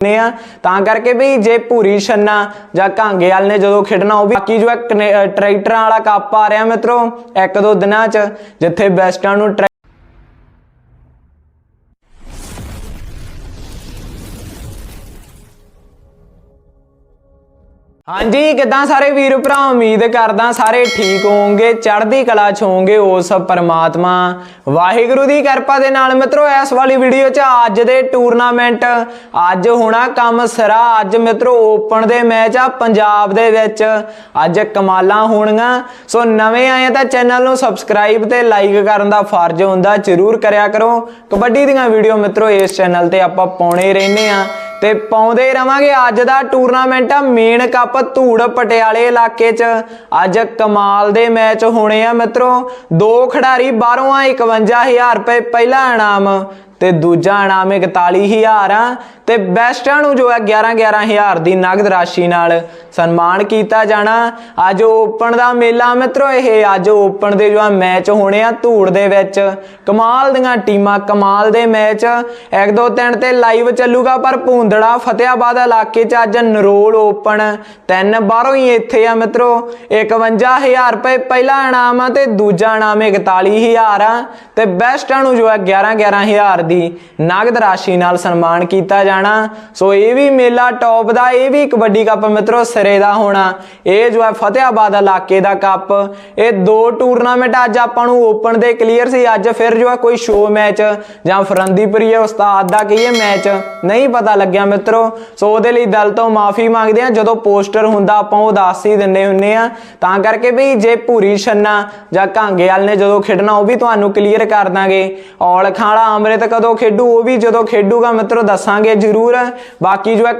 ਨੇ ਆ, ਤਾਂ ਕਰਕੇ ਵੀ ਜੇ ਭੂਰੀ ਛੰਨਾ ਜਾਂ ਕਾਂਗੇ ਵਾਲ ਨੇ ਜਦੋਂ ਖੇਡਣਾ, ਉਹ ਵੀ ਬਾਕੀ ਜੋ ਟਰੈਕਟਰਾਂ ਵਾਲਾ ਕੱਪ ਆ ਰਿਹਾ ਮਿੱਤਰੋ, ਇੱਕ ਦੋ ਦਿਨਾਂ 'ਚ, ਜਿੱਥੇ ਬੈਸਟਾਂ ਨੂੰ ਹਾਂਜੀ, ਕਿਦਾਂ ਸਾਰੇ ਵੀਰ ਭਰਾ? ਉਮੀਦ ਕਰਦਾ ਸਾਰੇ ਠੀਕ ਹੋਵੋਗੇ, ਚੜ੍ਹਦੀ ਕਲਾ ਚ ਹੋਵੋਗੇ ਉਸ ਪਰਮਾਤਮਾ। ਵਾਹਿਗੁਰੂ ਦੀ ਕਿਰਪਾ ਦੇ ਨਾਲ ਮਿੱਤਰੋ, ਇਸ ਵਾਲੀ ਵੀਡੀਓ ਚ ਅੱਜ ਦੇ ਟੂਰਨਾਮੈਂਟ ਅੱਜ ਹੋਣਾ ਕੰਮ ਸਰਾ। ਅੱਜ ਮਿੱਤਰੋ ਓਪਨ ਦੇ ਮੈਚ ਆ ਪੰਜਾਬ ਦੇ ਵਿੱਚ। ਅੱਜ ਕਮਾਲਾਂ ਹੋਣੀਆਂ ਸੋ ਨਵੇਂ ਆਏ ਤਾਂ ਚੈਨਲ ਨੂੰ ਸਬਸਕ੍ਰਾਈਬ ਤੇ ਲਾਈਕ ਕਰਨ ਦਾ ਫਰਜ਼ ਹੁੰਦਾ। ਜਰੂਰ ਕਰਿਆ ਕਰੋ। ਕਬੱਡੀ ਦੀਆਂ ਵੀਡੀਓ ਮਿੱਤਰੋ, ਇਸ ਚੈਨਲ ਤੇ ਆਪਾਂ ਪਾਉਣੇ ਰਹਿੰਦੇ ਆ। ਤੇ ਪਾਉਂਦੇ ਰਵਾਂਗੇ ਅੱਜ ਦਾ ਟੂਰਨਾਮੈਂਟ ਆ ਮੇਨ ਕੱਪ ਧੂੜ ਪਟਿਆਲੇ ਇਲਾਕੇ 'ਚ। ਅੱਜ ਕਮਾਲ ਦੇ ਮੈਚ ਹੋਣੇ ਆ ਮਿੱਤਰੋ। ਦੋ ਖਿਡਾਰੀ ਬਾਹਰੋਂ ਆ 51000 ਰੁਪਏ ਪਹਿਲਾ ਇਨਾਮ ਤੇ ਦੂਜਾ ਇਨਾਮ 41000 ਆ। ਤੇ ਬੈਸਟਾਂ ਨੂੰ ਜੋ ਹੈ 11 11000 ਦੀ ਨਗਦ ਰਾਸ਼ੀ ਨਾਲ ਸਨਮਾਨ ਕੀਤਾ ਜਾਣਾ। ਅੱਜ ਓਪਨ ਦਾ ਮੇਲਾ ਮਿੱਤਰੋ ਇਹ, ਅੱਜ ਓਪਨ ਦੇ ਜੋ ਆ ਮੈਚ ਹੋਣੇ ਆ ਧੂੜ ਦੇ ਵਿੱਚ। ਕਮਾਲ ਦੀਆਂ ਟੀਮਾਂ, ਕਮਾਲ ਦੇ ਮੈਚ। ਇੱਕ ਦੋ ਤਿੰਨ ਤੇ ਲਾਈਵ ਚੱਲੂਗਾ, ਪਰ ਭੂੰਦੜਾ ਫਤਿਆਬਾਦ ਇਲਾਕੇ 'ਚ ਅੱਜ ਨਰੋਲ ਓਪਨ। ਤਿੰਨ ਬਾਹਰੋਂ ਹੀ ਇੱਥੇ ਆ ਮਿੱਤਰੋ। 51000 ਰੁਪਏ ਪਹਿਲਾ ਇਨਾਮ ਆ ਤੇ ਦੂਜਾ ਇਨਾਮ 41000 ਆ। ਤੇ ਬੈਸਟਾਂ ਨੂੰ ਜੋ ਹੈ 11 11000 ਦੀ ਨਗਦ ਰਾਸ਼ੀ ਨਾਲ ਸਨਮਾਨ ਕੀਤਾ ਜਾਣਾ। ਸੋ ਇਹ ਵੀ ਮੇਲਾ ਟੌਪ ਦਾ, ਇਹ ਵੀ ਕਬੱਡੀ ਕੱਪ ਮਿੱਤਰੋ ਸਿਰੇ ਦਾ ਹੋਣਾ। ਇਹ ਜੋ ਹੈ ਫਤਿਹਾਬਾਦ ਇਲਾਕੇ ਦਾ ਕੱਪ। ਇਹ ਦੋ ਟੂਰਨਾਮੈਂਟ ਅੱਜ ਆਪਾਂ ਨੂੰ ਓਪਨ ਦੇ ਕਲੀਅਰ ਸੀ। ਅੱਜ ਫਿਰ ਜੋ ਹੈ ਕੋਈ ਸ਼ੋ ਮੈਚ ਜਾਂ ਫਰੰਦੀਪੁਰੀ ਉਸਤਾਦ ਦਾ ਕਹੀਏ ਮੈਚ ਨਹੀਂ ਪਤਾ ਲੱਗਿਆ ਮਿੱਤਰੋ। ਸੋ ਉਹਦੇ ਲਈ ਦਿਲ ਤੋਂ ਮਾਫੀ ਮੰਗਦੇ ਆ ਜਦੋਂ ਪੋਸਟਰ ਹੁੰਦਾ ਆਪਾਂ ਉਹ ਦੱਸ ਹੀ ਦਿੰਦੇ ਹੁੰਨੇ ਆ ਤਾਂ ਕਰਕੇ ਵੀ ਜੇ ਭੂਰੀ ਛੰਨਾ ਜਾਂ ਕਾਂਗੇ ਵਾਲ ਨੇ ਜਦੋਂ ਖੇਡਣਾ, ਉਹ ਵੀ ਤੁਹਾਨੂੰ ਕਲੀਅਰ ਕਰ ਦਾਂਗੇ। ਔਲ ਖਾਲਾ ਅੰਮ੍ਰਿਤ ਕਦੋਂ ਖੇਡੂ, ਉਹ ਵੀ ਜਦੋਂ ਖੇਡੂਗਾ ਮਿੱਤਰੋ, ਦੱਸਾਂਗੇ ਜ਼ਰੂਰ। ਬਾਕੀ ਜੋ ਹੈ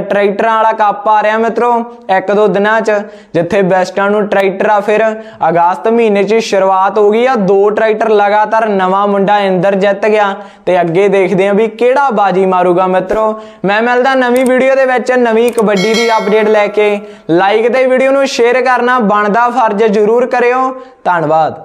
ਟਰੈਕਟਰਾਂ ਵਾਲਾ ਕੱਪ ਆ ਰਿਹਾ ਮਿੱਤਰੋ। ਇੱਕ ਦੋ ਦਿਨਾਂ 'ਚ, ਜਿੱਥੇ ਬੈਸਟਾਂ ਨੂੰ ਟਰੈਕਟਰ ਆ ਫਿਰ ਅਗਸਤ ਮਹੀਨੇ 'ਚ ਸ਼ੁਰੂਆਤ ਹੋ ਗਈ ਆ, ਦੋ ਟਰੈਕਟਰ ਲਗਾਤਾਰ ਨਵਾਂ ਮੁੰਡਾ ਇੰਦਰ ਜਿੱਤ ਗਿਆ ਤੇ ਅੱਗੇ ਦੇਖਦੇ ਆ ਵੀ ਕਿਹੜਾ ਬਾਜੀ ਮਾਰੂਗਾ ਮਿੱਤਰੋ। ਮੈਂ ਮਿਲਦਾ ਨਵੀਂ ਵੀਡੀਓ ਦੇ ਵਿੱਚ, ਨਵੀਂ ਕਬੱਡੀ ਦੀ ਅਪਡੇਟ ਲੈ ਕੇ। ਲਾਈਕ ਤੇ ਵੀਡੀਓ ਨੂੰ ਸ਼ੇਅਰ ਕਰਨਾ, ਬਣਦਾ ਫਰਜ਼ ਜ਼ਰੂਰ ਕਰਿਓ। ਧੰਨਵਾਦ।